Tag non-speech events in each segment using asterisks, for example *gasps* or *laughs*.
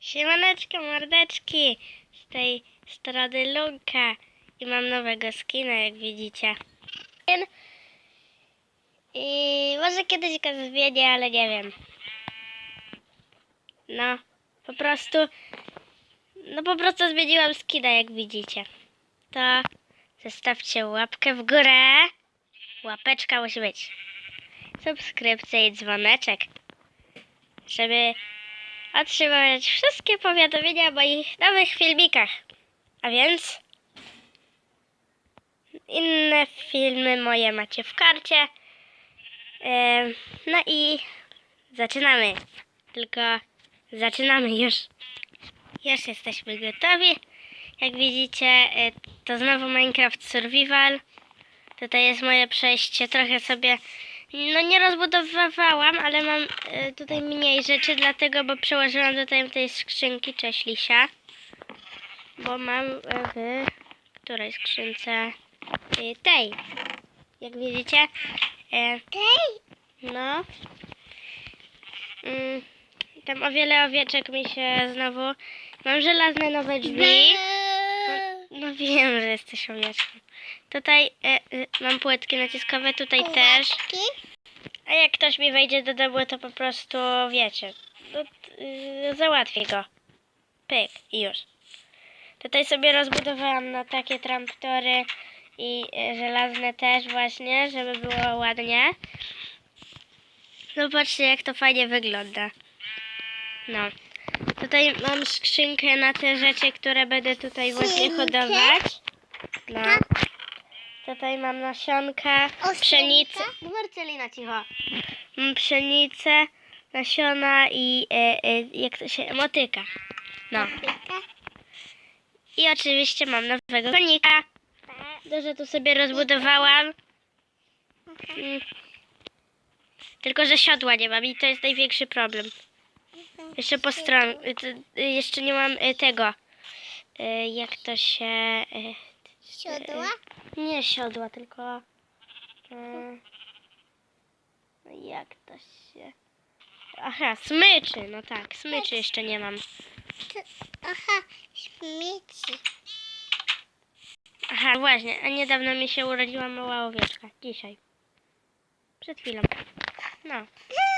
Siemaneczko, mordeczki! Z tej strony Lunka. I mam nowego skina, jak widzicie. I może kiedyś go zmienię, ale nie wiem. No, po prostu... No po prostu zmieniłam skina, jak widzicie. To zostawcie łapkę w górę. Łapeczka musi być. Subskrypcja i dzwoneczek. Żeby otrzymywać wszystkie powiadomienia o moich nowych filmikach. A więc inne filmy moje macie w karcie. No i zaczynamy. Tylko zaczynamy już. Już jesteśmy gotowi. Jak widzicie, e, to znowu Minecraft Survival. Tutaj jest moje przejście. Trochę sobie no nie rozbudowywałam, ale mam e, tutaj mniej rzeczy, dlatego, bo przełożyłam tutaj tej skrzynki, cześć Lisia. Bo mam e, w której skrzynce? E, tej. Jak widzicie. E, tej? No. Mm, tam o wiele owieczek mi się znowu... Mam żelazne nowe drzwi. No, no wiem, że jesteś owieczką. Tutaj e, e, mam płytki naciskowe, tutaj też. A jak ktoś mi wejdzie do domu, to po prostu wiecie. No, yy, załatwię go. Pyk i już. Tutaj sobie rozbudowałam na takie tramptory i e, żelazne też właśnie, żeby było ładnie. Zobaczcie jak to fajnie wygląda. No. Tutaj mam skrzynkę na te rzeczy, które będę tutaj właśnie hodować. No. Tutaj mam nasionka, pszenicę. Marcelina, cicho. Mam pszenicę, nasiona i e, e, jak to się, motyka. No. I oczywiście mam nowego konika. Dużo tu sobie rozbudowałam. Mm. Tylko, że siodła nie mam i to jest największy problem. Jeszcze po stronie, jeszcze nie mam e, tego. Jak to się... Siodła? nie siodła, tylko. e, Jak to się. Aha, smyczy, no tak, smyczy jeszcze nie mam. Aha, śmieci. Aha, właśnie, a niedawno mi się urodziła mała owieczka. Dzisiaj. Przed chwilą. No. *laughs*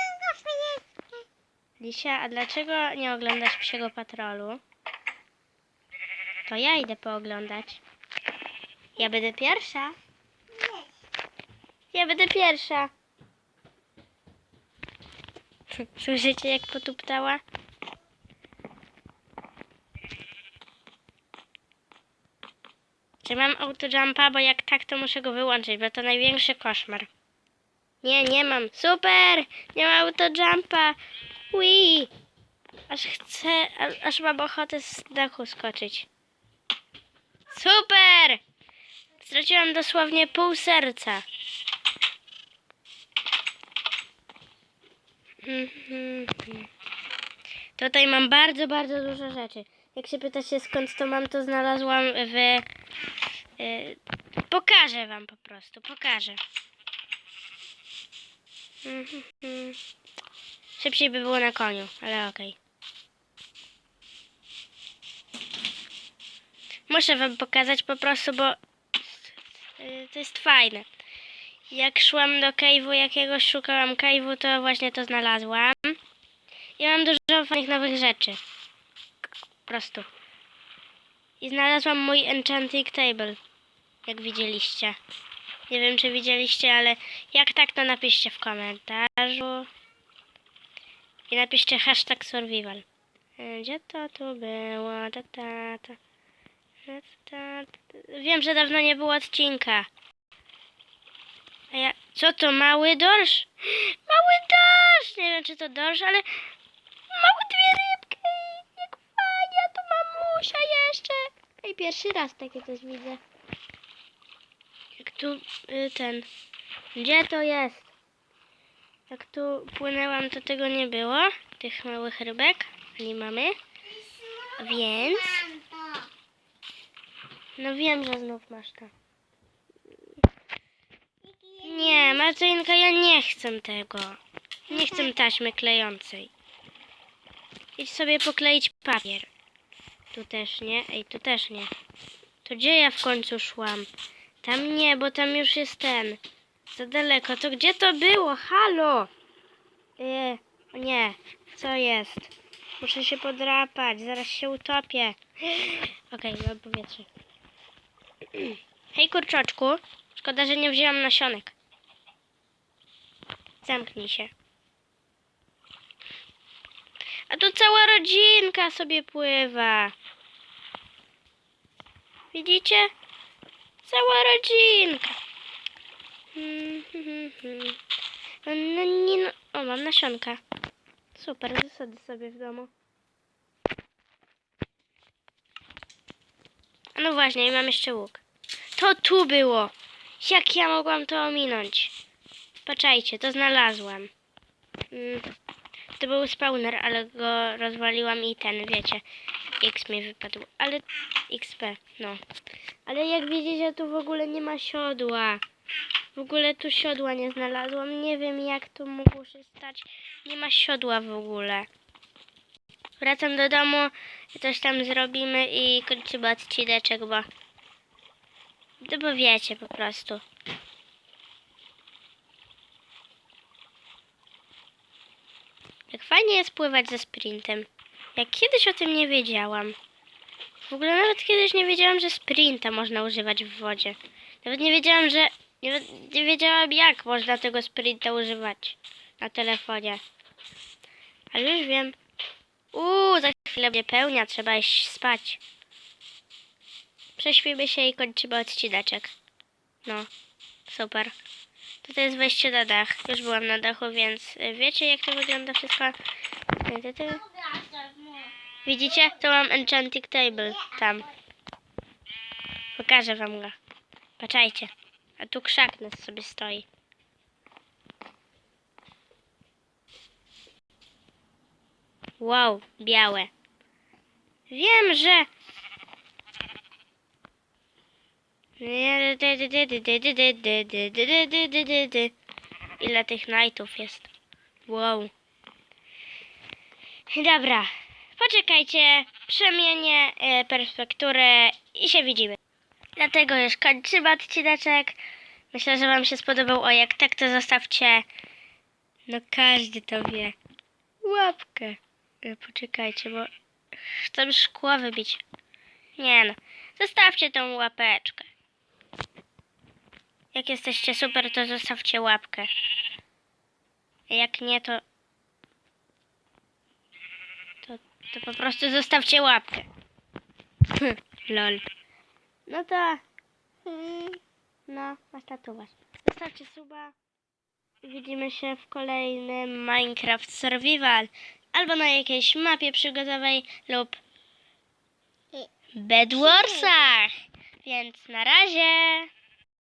Lisia, a dlaczego nie oglądasz psiego patrolu? To ja idę pooglądać. Ja będę pierwsza. Ja będę pierwsza. *laughs* Słyszycie jak potuptała? Czy mam autojumpa? Bo jak tak, to muszę go wyłączyć, bo to największy koszmar. Nie, nie mam. Super! Nie mam autojumpa. Ui! Aż chcę, aż mam ochotę z dachu skoczyć. Super! Straciłam dosłownie pół serca. *laughs* Tutaj mam bardzo, bardzo dużo rzeczy. Jak się pytacie skąd to mam, to znalazłam w... y, pokażę wam po prostu, pokażę. Mhm. *laughs* Szybciej by było na koniu, ale okej. Muszę wam pokazać po prostu, bo to jest fajne. Jak szłam do cave'u jakiegoś, szukałam cave'u, to właśnie to znalazłam. I mam dużo fajnych nowych rzeczy. Po prostu. I znalazłam mój enchanting table. Jak widzieliście. Nie wiem, czy widzieliście, ale jak tak, to napiszcie w komentarzu. I napiszcie hashtag survival. Gdzie to tu było? Ta, ta, ta. Ta, ta, ta. Wiem, że dawno nie było odcinka. A ja... Co to, mały dorsz? Mały dorsz! Nie wiem, czy to dorsz, ale... Mały dwie rybki! Jak fajnie, tu mamusia jeszcze! Ej, pierwszy raz takie coś widzę. Jak tu y, ten... Gdzie to jest? Jak tu płynęłam, to tego nie było. Tych małych rybek. Nie mamy. Więc... No wiem, że znów masz to. Nie, Marcelinka, ja nie chcę tego. Nie chcę taśmy klejącej. idź sobie pokleić papier. Tu też nie, ej, tu też nie. To gdzie ja w końcu szłam? Tam nie, bo tam już jest ten. Za daleko. To gdzie to było? Halo! Yy, nie, co jest? Muszę się podrapać, zaraz się utopię. *gasps* Okej, mam powietrze. *clears throat* Hej kurczoczku, szkoda, że nie wzięłam nasionek. Zamknij się. A tu cała rodzinka sobie pływa. Widzicie? Cała rodzinka. No, nie, no. O, mam nasionka. Super, zasady sobie w domu. No właśnie, i mam jeszcze łuk. To tu było. Jak ja mogłam to ominąć? Patrzajcie, to znalazłam. Mm, to był spawner, ale go rozwaliłam i ten, wiecie, X mi wypadł. Ale XP, no. Ale jak widzicie, tu w ogóle nie ma siodła. W ogóle tu siodła nie znalazłam. Nie wiem, jak to mogło się stać. Nie ma siodła w ogóle. Wracam do domu, coś tam zrobimy i kończymy odcineczek, bo... No bo wiecie po prostu. Jak fajnie jest pływać ze sprintem. Jak kiedyś o tym nie wiedziałam. W ogóle nawet kiedyś nie wiedziałam, że sprinta można używać w wodzie. Nawet nie wiedziałam, że... Nie, nie wiedziałam, jak można tego sprinta używać na telefonie. Ale już wiem. Uuu, za chwilę mnie pełnia, trzeba iść spać. Prześpimy się i kończymy odcineczek. No, super. Tutaj jest wejście na dach. Już byłam na dachu, więc y, wiecie jak to wygląda wszystko. Ty. Widzicie? To mam enchanting table tam. Pokażę wam go. Patrzajcie. A tu krzak nas sobie stoi. Wow, białe. Wiem, że... Ile tych knightów jest? Wow. Dobra, poczekajcie, przemienię e, perspekturę i się widzimy. Dlatego już kończymy odcineczek. Myślę, że Wam się spodobał. O, jak tak, to zostawcie. No każdy to wie. Łapkę. E, Poczekajcie, bo chcę szkło wybić. Nie no. Zostawcie tą łapeczkę. Jak jesteście super, to zostawcie łapkę. Jak nie, to... To, to po prostu zostawcie łapkę. *laughs* Lol. No to... Hmm. No, masz tatuaż. Zostawcie suba. Widzimy się w kolejnym Minecraft Survival. Albo na jakiejś mapie przygodowej lub Bedwarsach. Więc na razie.